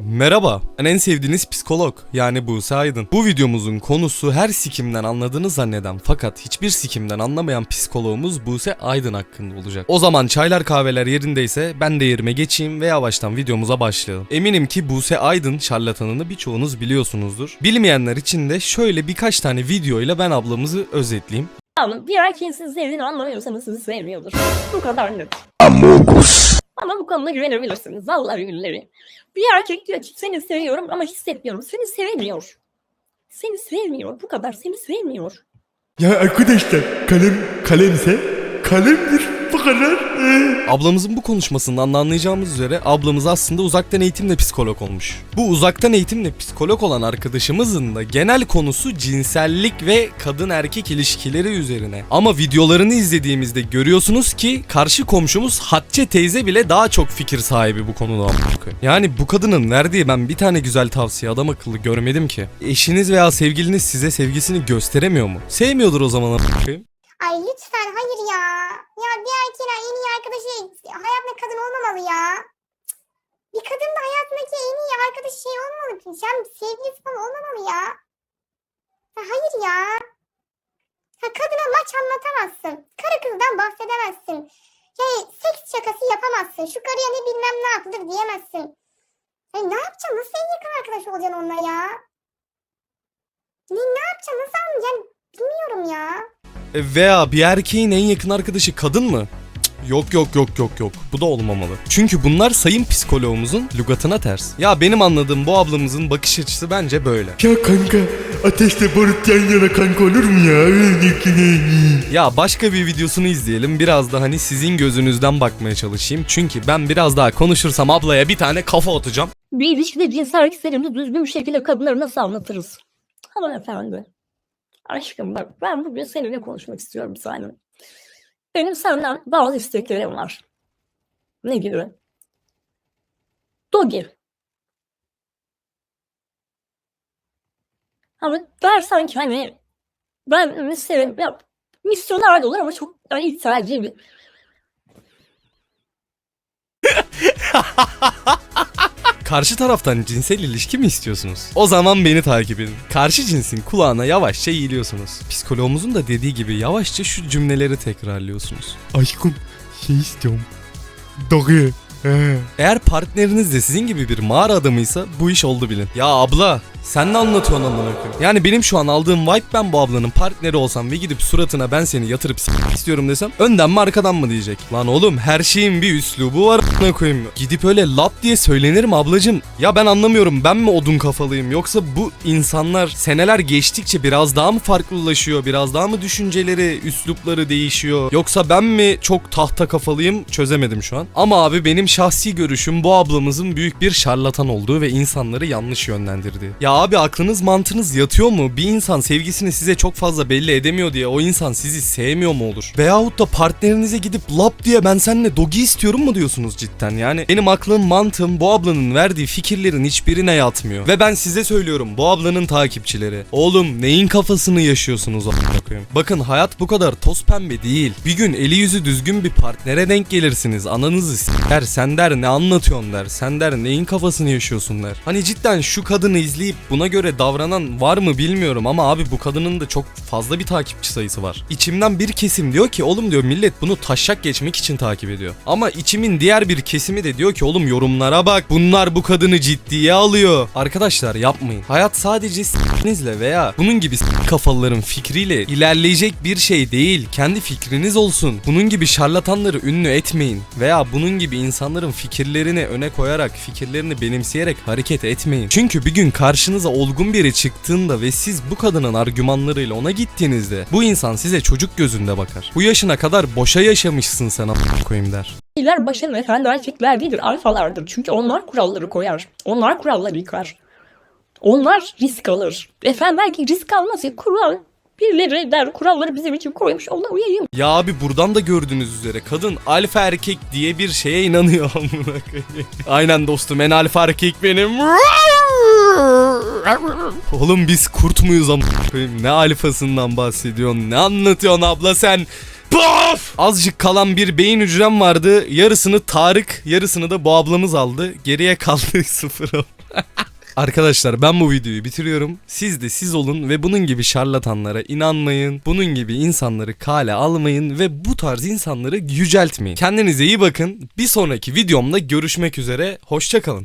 Merhaba, ben en sevdiğiniz psikolog yani Buse Aydın. Bu videomuzun konusu her sikimden anladığını zanneden fakat hiçbir sikimden anlamayan psikologumuz Buse Aydın hakkında olacak. O zaman çaylar kahveler yerindeyse ben de yerime geçeyim ve yavaştan videomuza başlayalım. Eminim ki Buse Aydın şarlatanını birçoğunuz biliyorsunuzdur. Bilmeyenler için de şöyle birkaç tane video ile ben ablamızı özetleyeyim. Ama bir erkeğin sizi sevdiğini anlamıyorsanız sizi sevmiyordur. Bu kadar net. Ama bu konuda güvenebilirsiniz. Vallahi billahi. Bir erkek diyor ki seni seviyorum ama hissetmiyorum. Seni sevmiyor. Seni sevmiyor. Bu kadar. Seni sevmiyor. Ya arkadaşlar kalem kalemse kalemdir kadar. Ee, Ablamızın bu konuşmasından da anlayacağımız üzere ablamız aslında uzaktan eğitimle psikolog olmuş. Bu uzaktan eğitimle psikolog olan arkadaşımızın da genel konusu cinsellik ve kadın erkek ilişkileri üzerine. Ama videolarını izlediğimizde görüyorsunuz ki karşı komşumuz Hatice teyze bile daha çok fikir sahibi bu konuda. Yani bu kadının verdiği ben bir tane güzel tavsiye adam akıllı görmedim ki. Eşiniz veya sevgiliniz size sevgisini gösteremiyor mu? Sevmiyordur o zaman. Ay lütfen hayır ya. Ya bir erkeğin en iyi arkadaşı hayatında kadın olmamalı ya. Bir kadın da hayatındaki en iyi arkadaşı şey olmamalı. Sen sevgilisi falan olmamalı ya. Ha, hayır ya. Ha, kadına maç anlatamazsın. Karı kızdan bahsedemezsin. Yani seks şakası yapamazsın. Şu karıya ne bilmem ne yapılır diyemezsin. Yani ne yapacaksın? Nasıl en yakın arkadaş olacaksın onunla ya? Ne, ne yapacaksın? Nasıl anlayacaksın? Bilmiyorum ya. E, Veya bir erkeğin en yakın arkadaşı kadın mı? Yok yok yok yok yok. Bu da olmamalı. Çünkü bunlar sayın psikologumuzun lügatına ters. Ya benim anladığım bu ablamızın bakış açısı bence böyle. ya kanka ateşle barut yan yana kanka olur mu ya? Ya başka bir videosunu izleyelim. Biraz da hani sizin gözünüzden bakmaya çalışayım. Çünkü ben biraz daha konuşursam ablaya bir tane kafa atacağım. Bir ilişkide cinsel hislerimizi düzgün bir şekilde kadınlara nasıl anlatırız? Hanımefendi. Aşkım bak ben bugün seninle konuşmak istiyorum saniye. Benim senden bazı isteklerim var. Ne gibi? Dogi. Ama dersen ki hani ben mesela ya, misyoner de olur ama çok yani ithal bir Karşı taraftan cinsel ilişki mi istiyorsunuz? O zaman beni takip edin. Karşı cinsin kulağına yavaşça eğiliyorsunuz. Psikologumuzun da dediği gibi yavaşça şu cümleleri tekrarlıyorsunuz. Aşkım şey istiyorum. Dogi. Eğer partneriniz de sizin gibi bir mağara adamıysa bu iş oldu bilin. Ya abla sen ne anlatıyorsun amına koyayım? Yani benim şu an aldığım vibe ben bu ablanın partneri olsam ve gidip suratına ben seni yatırıp s- istiyorum desem önden mi arkadan mı diyecek? Lan oğlum her şeyin bir üslubu var amına koyayım. Gidip öyle lap diye söylenir mi ablacım? Ya ben anlamıyorum ben mi odun kafalıyım yoksa bu insanlar seneler geçtikçe biraz daha mı farklılaşıyor? Biraz daha mı düşünceleri, üslupları değişiyor? Yoksa ben mi çok tahta kafalıyım çözemedim şu an. Ama abi benim şahsi görüşüm bu ablamızın büyük bir şarlatan olduğu ve insanları yanlış yönlendirdiği. Ya abi aklınız mantığınız yatıyor mu? Bir insan sevgisini size çok fazla belli edemiyor diye o insan sizi sevmiyor mu olur? Veyahut da partnerinize gidip lap diye ben seninle dogi istiyorum mu diyorsunuz cidden? Yani benim aklım mantığım bu ablanın verdiği fikirlerin hiçbirine yatmıyor. Ve ben size söylüyorum bu ablanın takipçileri. Oğlum neyin kafasını yaşıyorsunuz koyayım? Bakın hayat bu kadar toz pembe değil. Bir gün eli yüzü düzgün bir partnere denk gelirsiniz. Ananızı s**er sen der ne anlatıyorsun der. Sen der neyin kafasını yaşıyorsun der. Hani cidden şu kadını izleyip buna göre davranan var mı bilmiyorum ama abi bu kadının da çok fazla bir takipçi sayısı var. İçimden bir kesim diyor ki oğlum diyor millet bunu taşak geçmek için takip ediyor. Ama içimin diğer bir kesimi de diyor ki oğlum yorumlara bak bunlar bu kadını ciddiye alıyor. Arkadaşlar yapmayın. Hayat sadece s**inizle veya bunun gibi s- kafalıların fikriyle ilerleyecek bir şey değil. Kendi fikriniz olsun. Bunun gibi şarlatanları ünlü etmeyin. Veya bunun gibi insanların fikirlerini öne koyarak, fikirlerini benimseyerek hareket etmeyin. Çünkü bir gün karşınıza olgun biri çıktığında ve siz bu kadının argümanlarıyla ona gittiğinizde bu insan size çocuk gözünde bakar. Bu yaşına kadar boşa yaşamışsın sen a**ına koyayım der. Erkekler başarılı efendi erkekler değildir, alfalardır. Çünkü onlar kuralları koyar. Onlar kuralları yıkar. Onlar risk alır. Efendi erkek risk almaz ya kural. Birileri der kuralları bizim için koymuş ona uyayım. Ya abi buradan da gördüğünüz üzere kadın alfa erkek diye bir şeye inanıyor amına koyayım. Aynen dostum en alfa erkek benim. Oğlum biz kurt muyuz amına koyayım? Ne alfasından bahsediyorsun? Ne anlatıyorsun abla sen? Paf! Azıcık kalan bir beyin hücrem vardı. Yarısını Tarık, yarısını da bu ablamız aldı. Geriye kaldı sıfır o. Arkadaşlar ben bu videoyu bitiriyorum. Siz de siz olun ve bunun gibi şarlatanlara inanmayın. Bunun gibi insanları kale almayın ve bu tarz insanları yüceltmeyin. Kendinize iyi bakın. Bir sonraki videomda görüşmek üzere. Hoşçakalın.